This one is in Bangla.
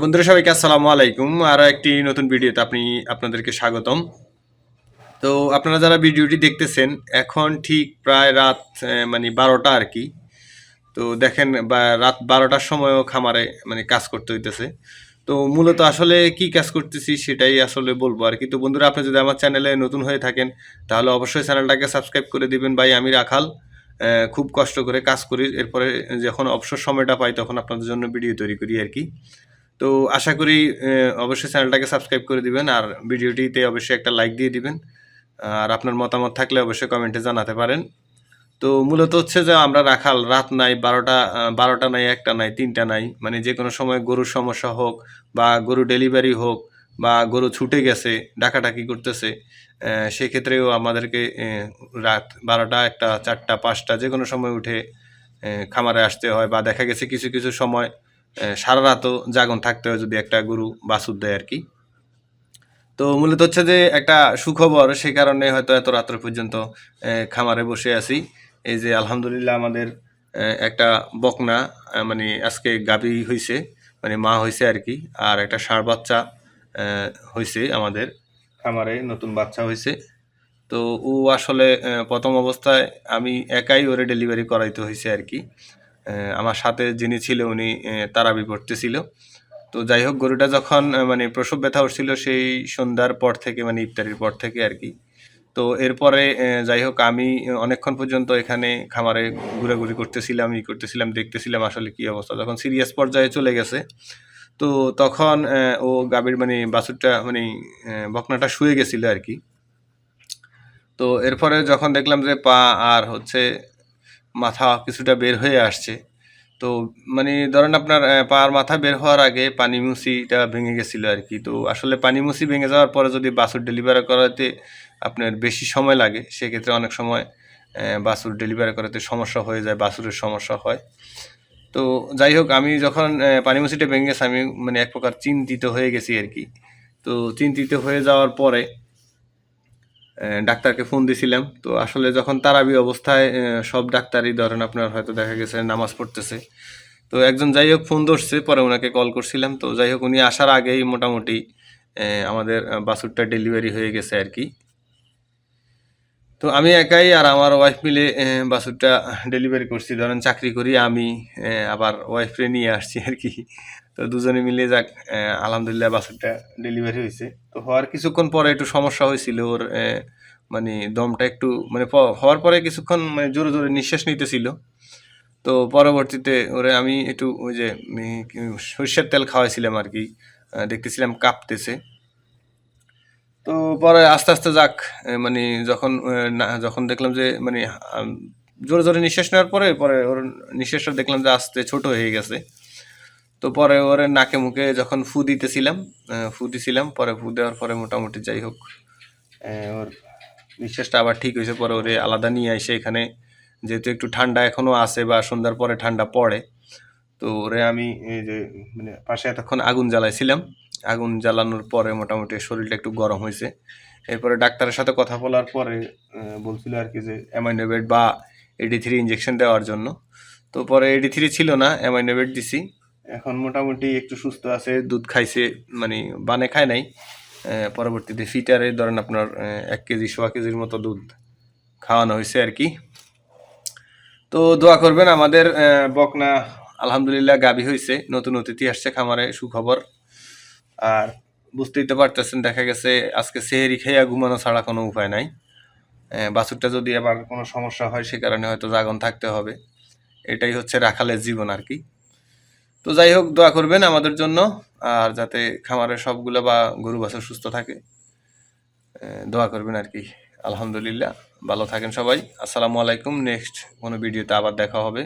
বন্ধুরা সবাইকে আসসালামু আলাইকুম। আরও একটি নতুন ভিডিওতে আপনি, আপনাদেরকে স্বাগতম। তো আপনারা যারা ভিডিওটি দেখতেছেন, এখন ঠিক প্রায় রাত মানে বারোটা আর কি। তো দেখেন, বা রাত বারোটার সময়ও খামারে মানে কাজ করতে হইতেছে। তো মূলত আসলে কি কাজ করতেছি সেটাই আসলে বলব আর কি। তো বন্ধুরা, আপনি যদি আমার চ্যানেলে নতুন হয়ে থাকেন, তাহলে অবশ্যই চ্যানেলটাকে সাবস্ক্রাইব করে দিবেন। ভাই, আমি রাখাল খুব কষ্ট করে কাজ করি। এরপরে যখন অবসর সময়টা পাই, তখন আপনাদের জন্য ভিডিও তৈরি করি আর কি। তো আশা করি অবশ্যই চ্যানেলটাকে সাবস্ক্রাইব করে দিবেন আর ভিডিওটিতে অবশ্যই একটা লাইক দিয়ে দিবেন। আর আপনার মতামত থাকলে অবশ্যই কমেন্টে জানাতে পারেন। তো মূলত হচ্ছে যে আমরা রাখাল, রাত নাই, বারোটা বারোটা নাই, একটা নাই, তিনটা নাই মানে যে কোনো সময় গরুর সমস্যা হোক বা গরু ডেলিভারি হোক বা গরু ছুটে গেছে, ডাকাডাকি করতেছে সেক্ষেত্রেও আমাদেরকে রাত বারোটা, একটা, চারটা, পাঁচটা, যে কোনো সময় উঠে খামারে আসতে হয় বা দেখা গেছে কিছু কিছু সময় সারা রাতও জাগন থাকতে হয় যদি একটা গরু বাছুর দেয় আর কি। তো মূলত হচ্ছে যে একটা সুখবর, সে কারণে হয়তো এত রাত্র পর্যন্ত খামারে বসে আছি। এই যে আলহামদুলিল্লাহ আমাদের একটা বকনা মানে আজকে গাভী হয়েছে মানে মা হয়েছে আর কি, আর একটা ষাঁড় বাচ্চা হয়েছে আমাদের খামারে, নতুন বাচ্চা হয়েছে তো ও আসলে প্রথম অবস্থায় আমি একাই ওরে ডেলিভারি করাইতে হয়েছে আর কি। আমার সাথে যিনি ছিল উনি তারাবি পড়তেছিল। তো যাই হোক, গরুটা যখন মানে প্রসব ব্যথা উঠছিল সেই সন্ধ্যার পর থেকে মানে ইফতারির পর থেকে আর কি। তো এরপরে যাই হোক, আমি অনেকক্ষণ পর্যন্ত এখানে খামারে ঘোরাঘুরি করতেছিলাম, ই করতেছিলাম, দেখতেছিলাম আসলে কি অবস্থা। যখন সিরিয়াস পর্যায়ে চলে গেছে, তো তখন ও গাভীর মানে বাছুরটা মানে বকনাটা শুয়ে গেছিল আর কি। তো এরপরে যখন দেখলাম যে পা আর হচ্ছে মাথা কিছুটা বের হয়ে আসছে। তো মানে ধরেন আপনার আহ, পা মাথা বের হওয়ার আগে পানি মুসিটা ভেঙে গেছিল আর কি। তো আসলে পানি মুসি ভেঙে যাওয়ার পরে যদি বাছুর ডেলিভারি করাতে আপনার বেশি সময় লাগে সেক্ষেত্রে অনেক সময় বাছুর ডেলিভারি করাতে সমস্যা হয়ে যায় বাছুরের সমস্যা হয়। তো যাই হোক আমি যখন আহ, পানি মুসিটা ভেঙে গেছে আমি মানে এক প্রকার চিন্তিত হয়ে গেছি আর কি। তো চিন্তিত হয়ে যাওয়ার পরে ডাক্তারকে ফোন দিছিলাম। তো আসলে যখন তারাবি অবস্থায় সব ডাক্তারই ধরেন আপনার হয়তো দেখা গেছে নামাজ পড়তেছে। তো একজন যাই হোক ফোন ধরছে, পরে ওনাকে কল করছিলাম। তো যাই হোক, উনি আসার আগেই মোটামুটি আমাদের বাছুরটা ডেলিভারি হয়ে গেছে আর কি। তো আমি একাই আর আমার ওয়াইফ মিলে বাছুরটা ডেলিভারি করছি। ধরেন চাকরি করি আমি আবার ওয়াইফরে নিয়ে আসছি আর কি। তো দুজনে মিলে যাক আলহামদুলিল্লাহ বাছুরটা ডেলিভারি হয়েছে। তো হওয়ার কিছুক্ষণ পরে একটু সমস্যা হয়েছিল, ওর মানে দমটা একটু মানে হওয়ার পরে কিছুক্ষণ মানে জোরে জোরে নিঃশ্বাস নিতেছিল। তো পরবর্তীতে ওরে আমি একটু ওই যে সরিষার তেল খাওয়াইছিলাম আর কি দেখতেছিলাম কাঁপতেছে। তো পরে আস্তে আস্তে যাক মানে যখন যখন দেখলাম যে মানে জোরে জোরে নিঃশ্বাস নেওয়ার পরে পরে ওর নিঃশ্বাসটা দেখলাম যে আস্তে ছোট হয়ে গেছে। তো পরে ওরে নাকে মুখে যখন ফু দিতেছিলাম ফু দিছিলাম, পরে ফু দেওয়ার পরে মোটামুটি যাই হোক ওর নিঃশ্বাসটা আবার ঠিক হয়েছে, পরে ওরে আলাদা নিয়ে আসে এখানে। যেহেতু একটু ঠান্ডা এখনও আছে বা সন্ধ্যার পরে ঠান্ডা পড়ে, তো ওরে আমি এই যে মানে পাশে এতক্ষণ আগুন জ্বালাইছিলাম। আগুন জ্বালানোর পরে মোটামুটি শরীরটা একটু গরম হয়েছে। এরপরে ডাক্তারের সাথে কথা বলার পরে বলছিল আর কি যে অ্যামাইনোভেট বা এডি থ্রি ইঞ্জেকশন দেওয়ার জন্য। তো পরে এডি থ্রি ছিল না অ্যামাইনোভেট দিছি। এখন মোটামুটি একটু সুস্থ আছে, দুধ খাইছে মানে বানে খায় নাই। পরবর্তীতে ফিটারে ধরেন আপনার এক কেজি, সোয়া কেজির মতো দুধ খাওয়ানো হয়েছে আর কি। তো দোয়া করবেন আমাদের বকনা আলহামদুলিল্লাহ গাবি হয়েছে, নতুন অতিথি আসছে খামারে, সুখবর। আর বুঝতেই তো পারতেছেন, দেখা গেছে আজকে সেহেরি খেয়ে ঘুমানো ছাড়া কোনো উপায় নাই। বাছুরটা যদি আবার কোনো সমস্যা হয়, সে কারণে হয়তো জাগন থাকতে হবে। এটাই হচ্ছে রাখালের জীবন আর কি। তো যাই হোক, দোয়া করবেন আমাদের জন্য, আর যাতে খামারের সবগুলো বা গরু বাছর সুস্থ থাকে। দোয়া করবেন আর কি। আলহামদুলিল্লাহ। ভালো থাকেন সবাই। আসসালামু আলাইকুম। নেক্সট কোনো ভিডিওতে আবার দেখা হবে।